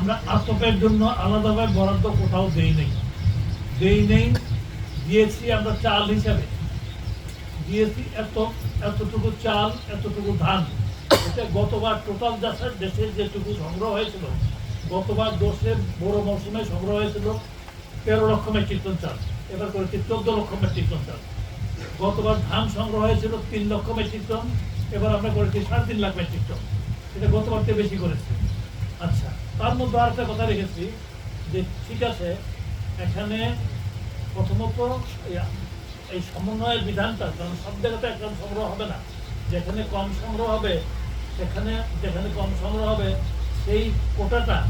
আমরা আতপের জন্য আলাদাভাবে বরাদ্দ কোথাও দেই নেই। দেই নেই, দিয়েছি আমরা চাল হিসাবে। দিয়েছি এত, এতটুকু চাল, এতটুকু ধান। এটা গতবার টোটাল দেশের দেশের যেটুকু সংগ্রহ হয়েছিল, গতবার দোষের বড় মৌসুমে সংগ্রহ হয়েছিল তেরো লক্ষ মেট্রিক টন চাল, এবার করেছি চোদ্দ লক্ষ মেট্রিক টন চাল। গতবার ধান সংগ্রহ হয়েছিল তিন লক্ষ মেট্রিক টন, এবার আমরা করেছি সাড়ে তিন লাখ মেট্রিক টন। এটা গতবার বেশি করেছি। আচ্ছা তার মধ্যে আর একটা কথা রেখেছি যে ঠিক আছে, এখানে প্রথমত এই- সমন্বয়ের বিধানটা, কারণ সব জায়গাতে একদম সংগ্রহ হবে না। যেখানে কম সংগ্রহ হবে, সেখানে, যেখানে কম সংগ্রহ হবে, সেই কোটাটা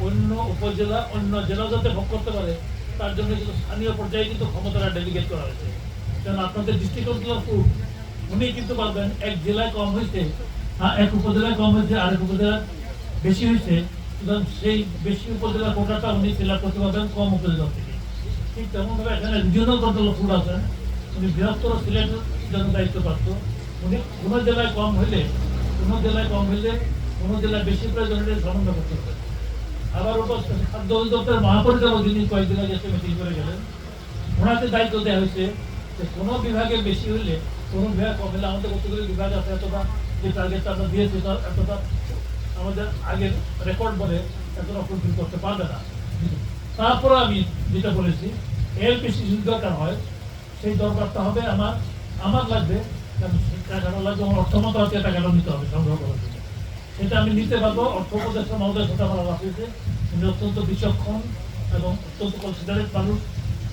অন্য উপজেলা, অন্য জেলা যাতে ভোগ করতে পারে। তার জন্য কিন্তু স্থানীয় পর্যায়ে কিন্তু ক্ষমতাটা ডেলিগেট করা হয়েছে। কারণ আপনাদের ডিস্ট্রিক্ট ফুড উনি কিন্তু পারবেন এক জেলায় কম হয়েছে এক উপজেলায় কম হয়েছে আরেক উপজেলায় বেশি হয়েছে, সুতরাং সেই বেশি উপজেলা কোটাটা উনি আপ করতে পারবেন কম উপজেলা থেকে। ঠিক তেমনভাবে এখানে রিজিওনাল কন্ট্রোল ফুড আছেন। উনি বৃহত্তর সিলেটের জন্য দায়িত্ব প্রাপ্ত। উনি কোনো জেলায় কম হইলে, কোনো জেলায় কম হইলে, কোনো জেলায় বেশি প্রয়োজন হলে সমন্বয় করতে হবে। আবার উপর খাদ্য অধিদপ্তরের মহাপরিচালক যিনি কয়েকদিন আগে এসে মিটিং করে গেলেন, ওনাকে দায়িত্ব দেওয়া হয়েছে যে কোনো বিভাগে বেশি হলে কোনো বিভাগ কম হলে আমাদের কতগুলো বিভাগ আছে, এতটা যে টার্গেটটা আমরা দিয়েছি এতটা আমাদের আগের রেকর্ড বলে এতটা ফুলফিল করতে পারবে না। তারপরে আমি যেটা বলেছি বেশি যদি দরকার হয়, সেই দরকারটা হবে আমার আমার লাগবে টাকাটা লাগবে, আমার অর্থমত হচ্ছে টাকাটা নিতে হবে, সংগ্রহ করার জন্য। সেটা আমি নিতে পারব, অর্থ উপদেষ্টা মহোদয়ের সাথে আমার হয়েছে উনি অত্যন্ত বিচক্ষণ এবং অত্যন্ত কনসিডারেট মানুষ।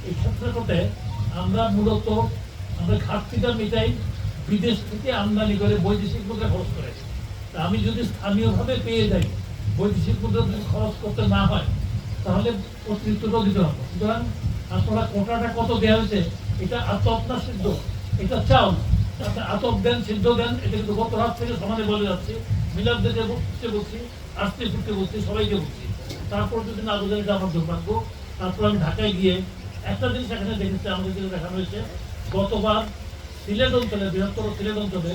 এই ক্ষেত্রটাতে আমরা মূলত, আমরা ঘাটতিটা মিটাই বিদেশ থেকে আমদানি করে বৈদেশিক মুদ্রা খরচ করে তা আমি যদি স্থানীয়ভাবে পেয়ে যাই, বৈদেশিক মুদ্রা যদি খরচ করতে না হয়, তাহলে অতিরিক্তটাও দিতে হবে। সুতরাং আপনারা কোটাটা কত দেওয়া হয়েছে, এটা আতপ না সিদ্ধ? এটা চাল আপনি আতপ দেন, সিদ্ধ দেন, এটা কিন্তু গত রাত থেকে সমানে বলে যাচ্ছে। মিলাদদেরকে বলতে বলছি, আসতে ফুটতে বলছি, সবাইকে বলছি। তারপর যদি না বোঝা এটা আমার দুর্ভাগ্য তারপর আমি ঢাকায় গিয়ে একটা জিনিস এখানে দেখেছি, আমাদের দেখানো হয়েছে। গতবার সিলেট অঞ্চলে, বৃহত্তর সিলেট অঞ্চলে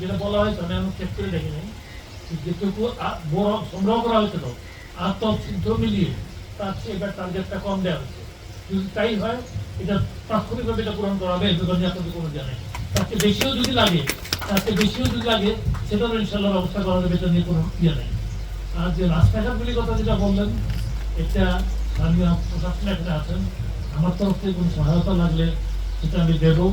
যেটা বলা হয়েছে, আমি আমি চেক করে দেখি নাই যেটুকু বড় সংগ্রহ করা হয়েছিল আত্ম সিদ্ধ মিলিয়ে তার চেয়ে এবার টার্গেটটা কম দেওয়া হয়েছে। যদি তাই হয়, এটা তাৎক্ষণিকভাবে এটা পূরণ করা হবে এর ব্যাপারে কোনো জানে তার চেয়ে বেশিও যদি লাগে, তার চেয়ে বেশিও যদি লাগে সেটারও ইনশাল্লাহ ব্যবস্থা করা যাবে এটা নিয়ে কোনো ইয়ে নেই। আর যে রাস্তাঘাটগুলির কথা যেটা বললেন, এটা স্থানীয় প্রশাসন এখানে আছেন। আমার তরফ থেকে কোনো সহায়তা লাগলে সেটা আমি দেবো।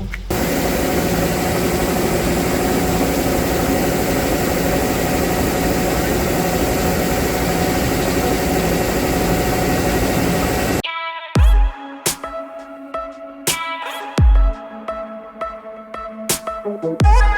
Thank